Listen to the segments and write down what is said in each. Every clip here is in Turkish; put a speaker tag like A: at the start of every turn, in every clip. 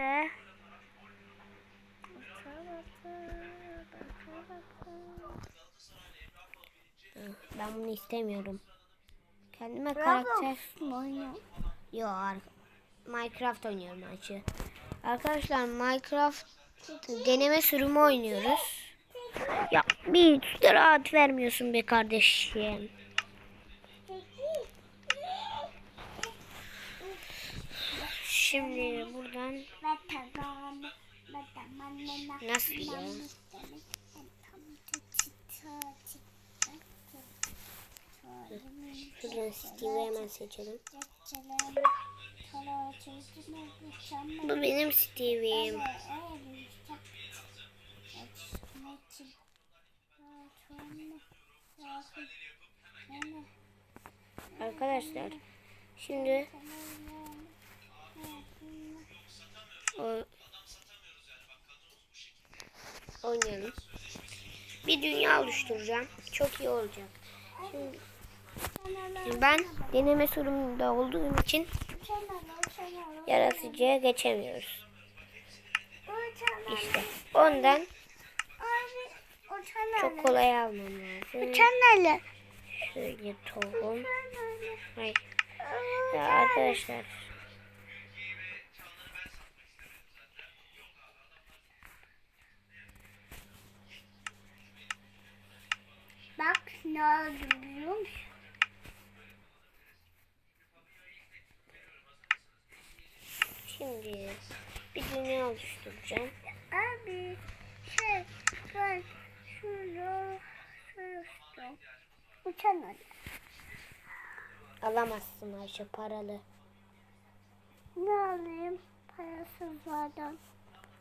A: Ee, Ben bunu istemiyorum. Kendime karakter... Yo, Minecraft oynuyorum açı. Arkadaşlar Minecraft deneme sürümü oynuyoruz. Ya bir rahat vermiyorsun be kardeşim. Şimdi buradan nasıl ya? Şuradan Steve'i hemen seçelim. Bu benim Steve'im. Arkadaşlar şimdi o, oynayalım. Bir dünya oluşturacağım. Çok iyi olacak. Şimdi ben deneme sürümünde olduğum için yaratıcıya geçemiyoruz. İşte ondan çok kolay almam lazım.
B: Çanalı.
A: Şöyle tohum. Hayır. Ya arkadaşlar.
B: Bak ne oldu biliyor musun?
A: Şimdi bir dünya oluşturacağım.
B: Abi şey ben şunu şunu Uçan Ali.
A: Alamazsın Ayşe paralı.
B: Ne alayım parasızlardan?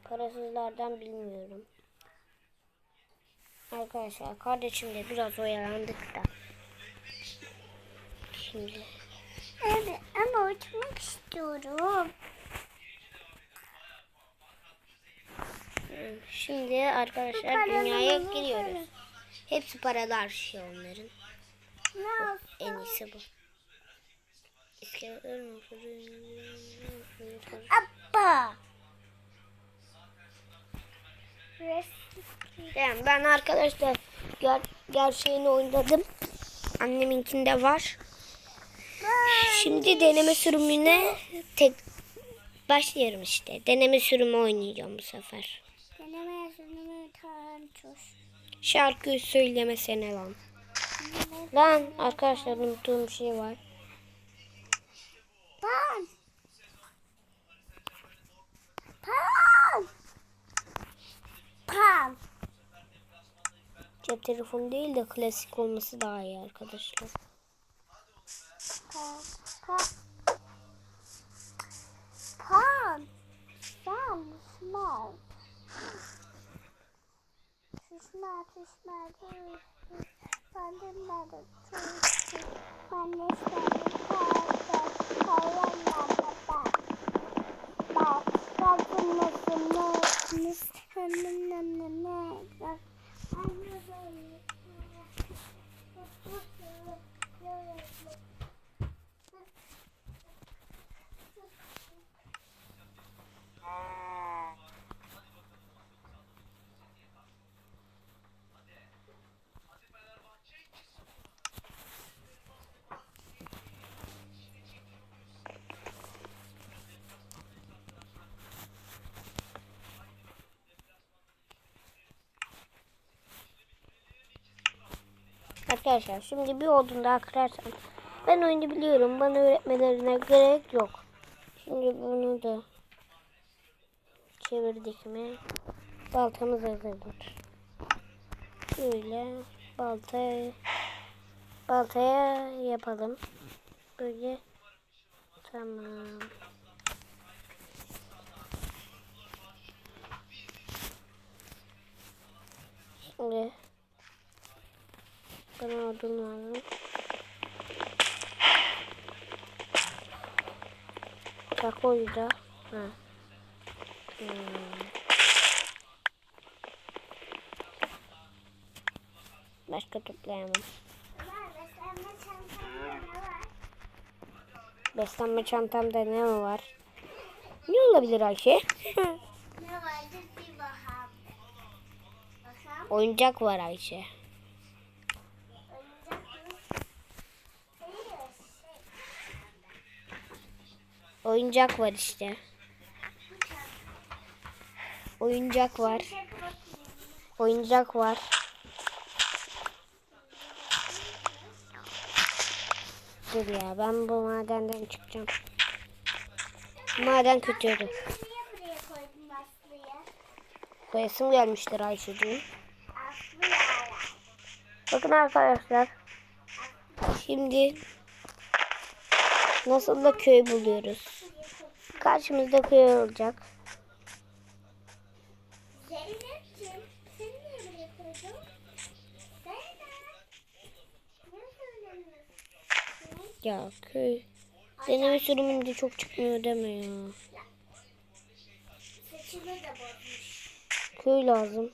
A: Parasızlardan bilmiyorum. Arkadaşlar kardeşimle biraz oyalandık da. Şimdi
B: Evet ama uçmak istiyorum.
A: şimdi arkadaşlar dünyaya giriyoruz. Hepsi paralar şey onların.
B: Ne?
A: En iyisi bu.
B: Abba. Resim.
A: Yani ben arkadaşlar ger gerçeğini oynadım. Anneminkinde var. Şimdi deneme sürümüne tek başlıyorum işte. Deneme sürümü oynayacağım bu sefer.
B: Deneme yazılımı tanışmış.
A: Şarkı söylemesene lan. Lan arkadaşlar unuttuğum bir şey var.
B: Pan. Pan. Pan.
A: Cep telefonu değil de klasik olması daha iyi arkadaşlar.
B: Pan. Pan. Pan. Pan. Small. Small. Small. Ben de nerede? Ben de
A: Arkadaşlar şimdi bir odun daha kırarsam ben oyunu biliyorum. Bana öğretmelerine gerek yok. Şimdi bunu da çevirdik mi baltamız hazırdır. Şöyle balta baltaya yapalım. Böyle tamam. Şimdi bana odun lazım. Takoyu da. Ha. Hmm. Başka toplayamam. Beslenme çantamda ne var? Ne olabilir Ayşe?
B: Ne vardı bir. Bakalım.
A: Oyuncak var Ayşe.
B: Oyuncak mı? Hayır, şey.
A: Oyuncak var işte. Oyuncak var. Oyuncak var. Dur ya ben bu madenden çıkacağım. Maden kötüydü. Koyasım gelmiştir Ayşe'ciğim. Bakın arkadaşlar. Şimdi nasıl da köy buluyoruz. Karşımızda köy olacak. Ya köy. Deneme sürümünde çok çıkmıyor deme ya. Köy lazım.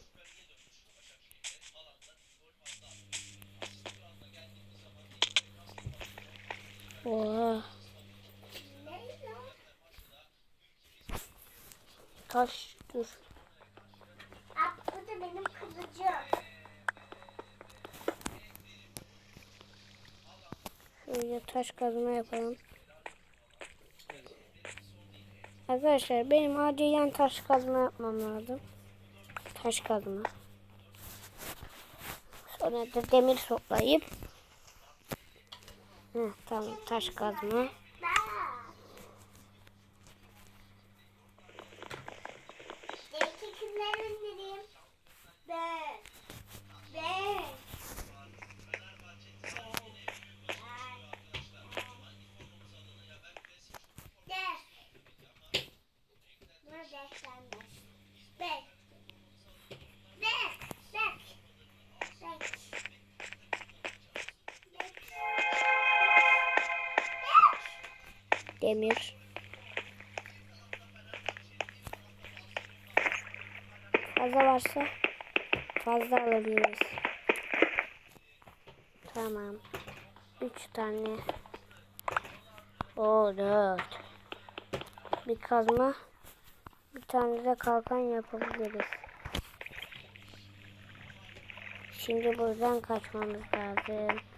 A: Oha. Taş dur.
B: Aa, bu da benim kılıcım.
A: Şöyle taş kazma yapalım. Arkadaşlar benim acilen taş kazma yapmam lazım. Taş kazma. Sonra da demir toplayıp Heh, tamam taş kazma.
B: Bek.
A: Demir. Fazla varsa fazla alabiliriz. Tamam. Üç tane. O dört. Bir kazma. Bir tane de kalkan yapabiliriz. Şimdi buradan kaçmamız lazım.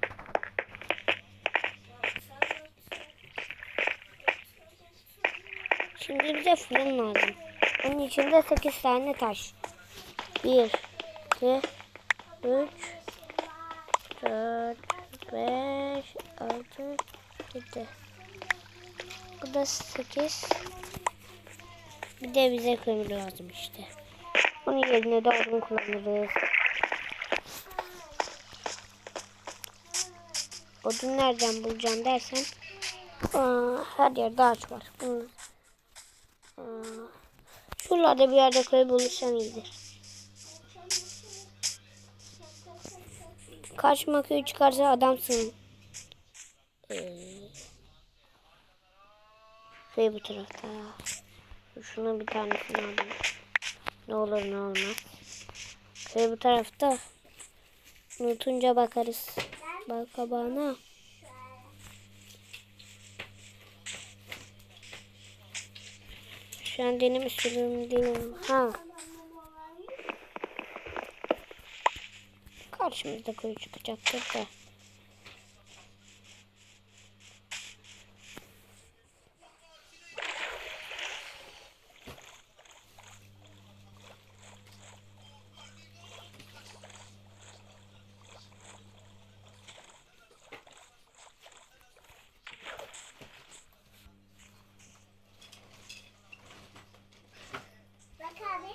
A: Şimdi bize fırın lazım. Onun içinde 8 tane taş. 1, 2, 3, 4, 5, 6, 7. Bu da 8. Bir de bize kömür lazım işte. Onun yerine de kullanırız. Odun nereden bulacağım dersen her yerde ağaç var. Bunlar. Aa, Şuralarda bir yerde köy bulursan iyidir. Karşıma köy çıkarsa adamsın. Ee, köy bu tarafta. Şunun bir tanesini alayım. Ne olur ne olmaz. Köy bu tarafta. Unutunca bakarız. Bak kabağına. Şu an deneme sürümündeyim. Ha. Karşımızda koyu çıkacaktır da.
B: Bak abi.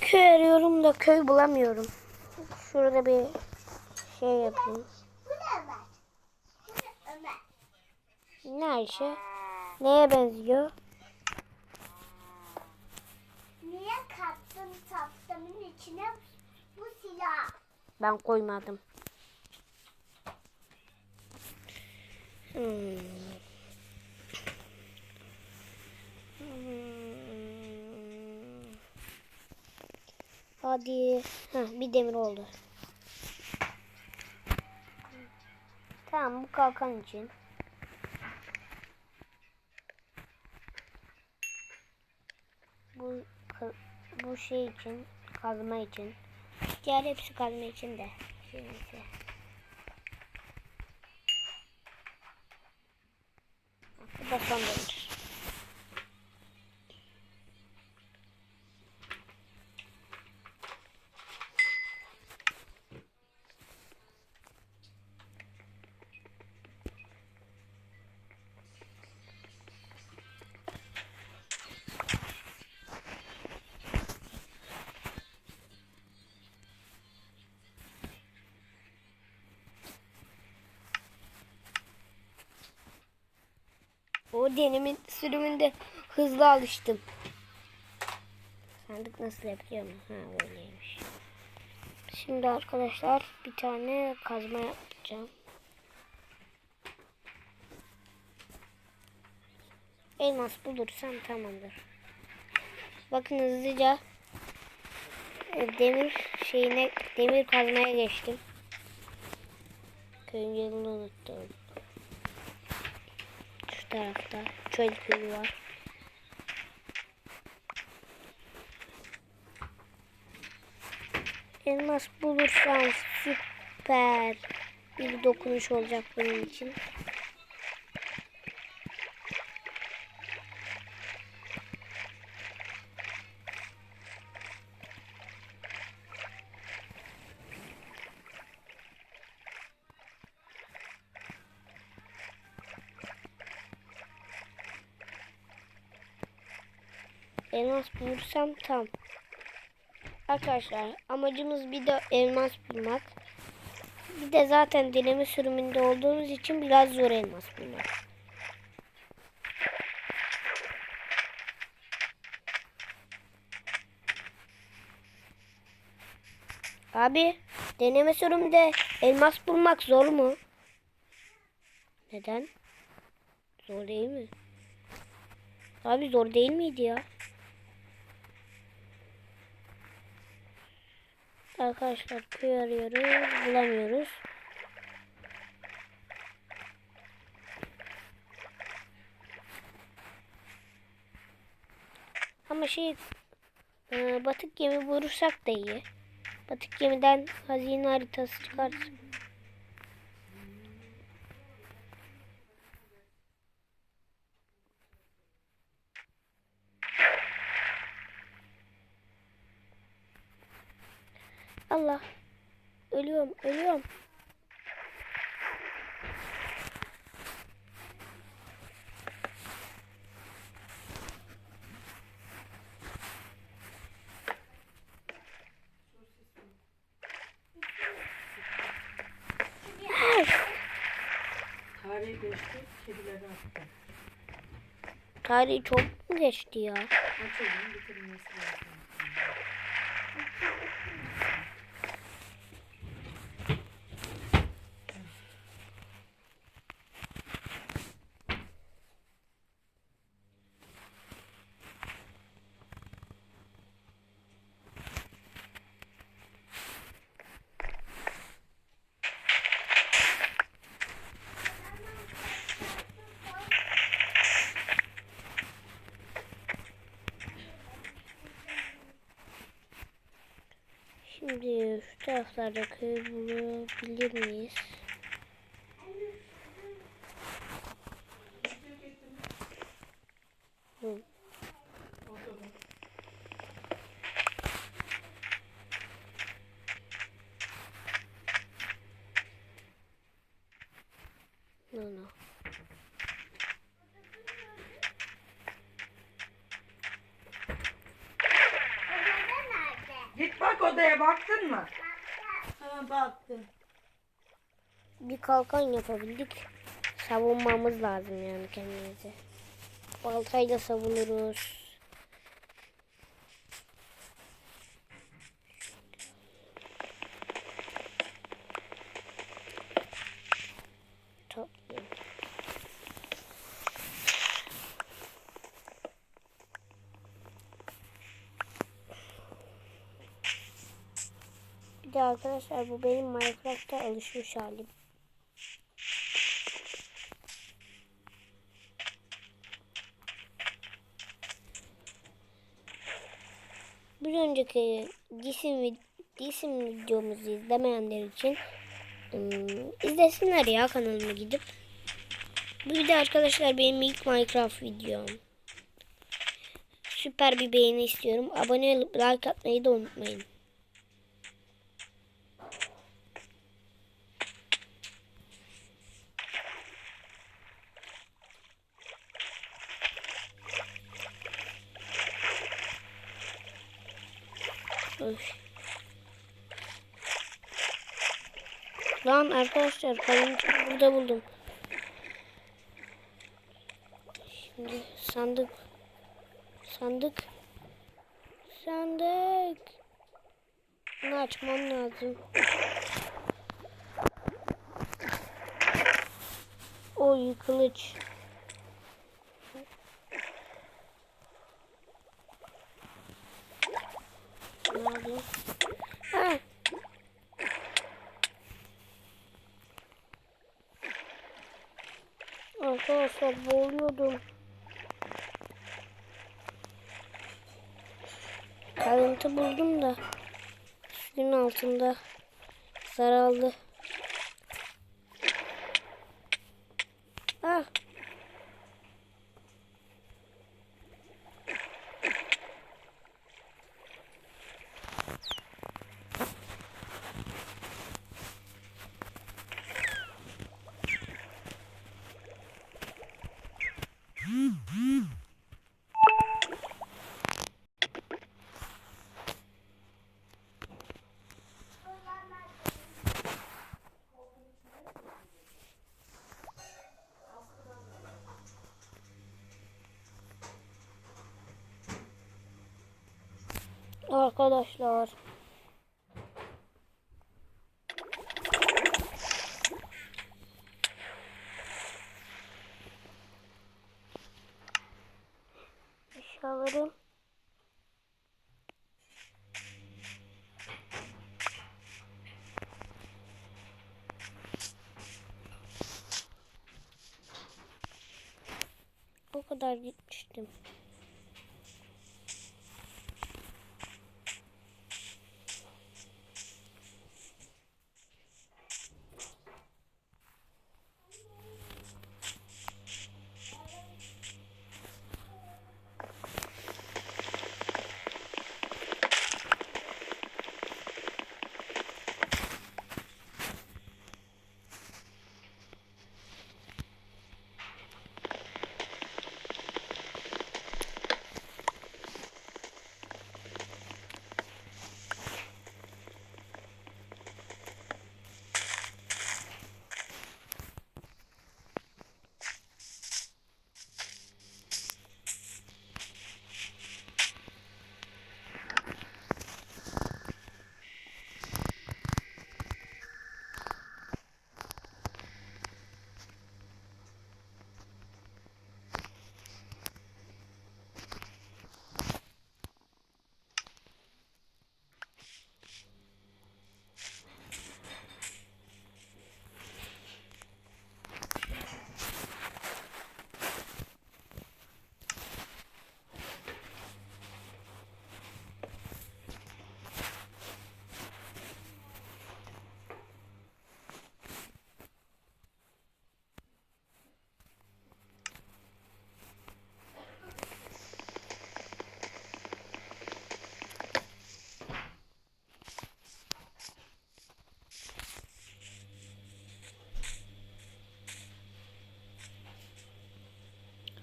A: Köy arıyorum da köy bulamıyorum. Şurada bir şey yapayım. Ne Ayşe? Neye benziyor?
B: Niye kattın tahtamın içine bu silah?
A: Ben koymadım. Hmm. Hmm. Hadi. Heh, bir demir oldu. kalkan için. Bu bu şey için, kazma için. Diğer hepsi kazma için de. Şimdi. Bu da son. O denemin sürümünde hızlı alıştım. Sandık nasıl yapıyor mu? Ha böyleymiş. Şimdi arkadaşlar bir tane kazma yapacağım. Elmas bulursam tamamdır. Bakın hızlıca demir şeyine demir kazmaya geçtim. Köyün yolunu unuttum. Şu tarafta çöl köyü var. Elmas bulursam süper bir dokunuş olacak benim için. Elmas bulursam tam. Arkadaşlar amacımız bir de elmas bulmak. Bir de zaten deneme sürümünde olduğumuz için biraz zor elmas bulmak. Abi deneme sürümünde elmas bulmak zor mu? Neden? Zor değil mi? Abi zor değil miydi ya? Arkadaşlar köy arıyoruz. Bulamıyoruz. Ama şey e, batık gemi vurursak da iyi. Batık gemiden hazine haritası çıkarsın. Ölüyorum, ölüyorum.
C: Tarihi geçti, kedileri attı.
A: Tarihi çok mu geçti ya?
C: Açalım, bitirmesi lazım.
A: Şimdi şu taraflarda köy bulabilir miyiz? Kalkan yapabildik. Savunmamız lazım yani kendimizi. Baltayla savunuruz. Bir de arkadaşlar bu benim Minecraft'ta alışmış halim. Bir önceki cisim, cisim videomuzu izlemeyenler için ım, izlesinler ya kanalıma gidip. Bu bir arkadaşlar benim ilk Minecraft videom. Süper bir beğeni istiyorum. Abone olup like atmayı da unutmayın. Öf. Lan arkadaşlar kalıntıyı burada buldum. Şimdi sandık. Sandık. Sandık. Bunu açmam lazım. Oy kılıç. Ne alayım? Ha. Arkadaşlar boğuluyordum. Kalıntı buldum da suyun altında saraldı. Arkadaşlar. Eşyalarım. O kadar gitmiştim.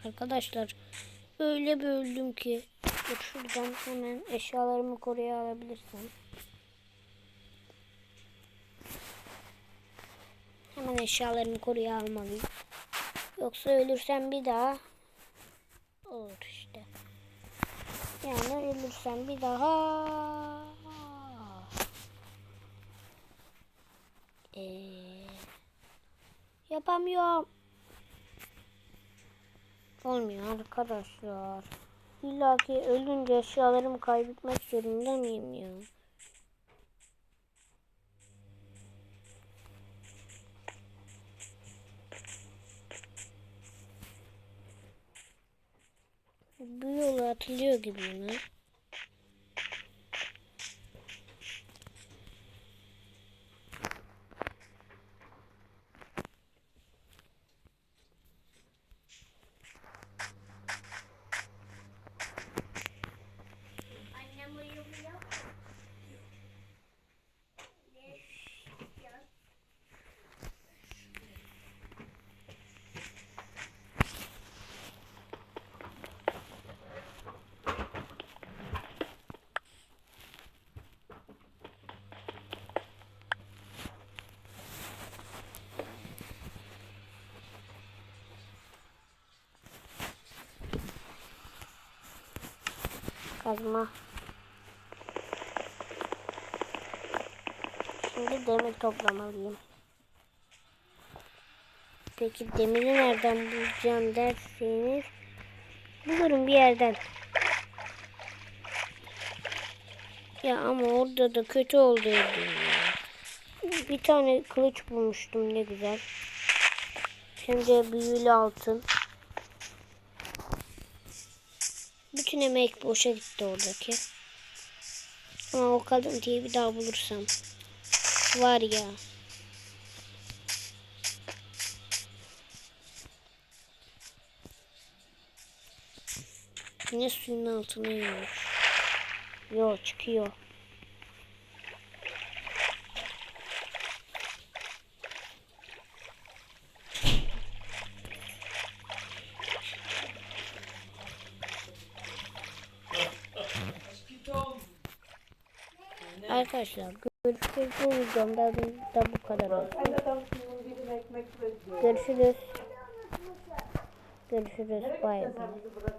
A: Arkadaşlar öyle böldüm ki dur şuradan hemen eşyalarımı koruya alabilirsem. Hemen eşyalarımı koruya almalıyım. Yoksa ölürsem bir daha olur işte. Yani ölürsem bir daha ee, yapamıyorum. Olmuyor arkadaşlar. İlla ki ölünce eşyalarımı kaybetmek zorunda mıyım ya? Bu yola atılıyor gibi mi? Kazma. Şimdi demir toplamalıyım. Peki demiri nereden bulacağım derseniz bulurum bir yerden. Ya ama orada da kötü oldu. Bir tane kılıç bulmuştum ne güzel. Şimdi büyülü altın. Emek boşa gitti oradaki. Ama o kalıntıyı bir daha bulursam. Var ya. Yine suyun altına iniyor. Yo çıkıyor. Arkadaşlar görüşürüz bu videomda da bu kadar olsun. Görüşürüz. Görüşürüz. Bay bay.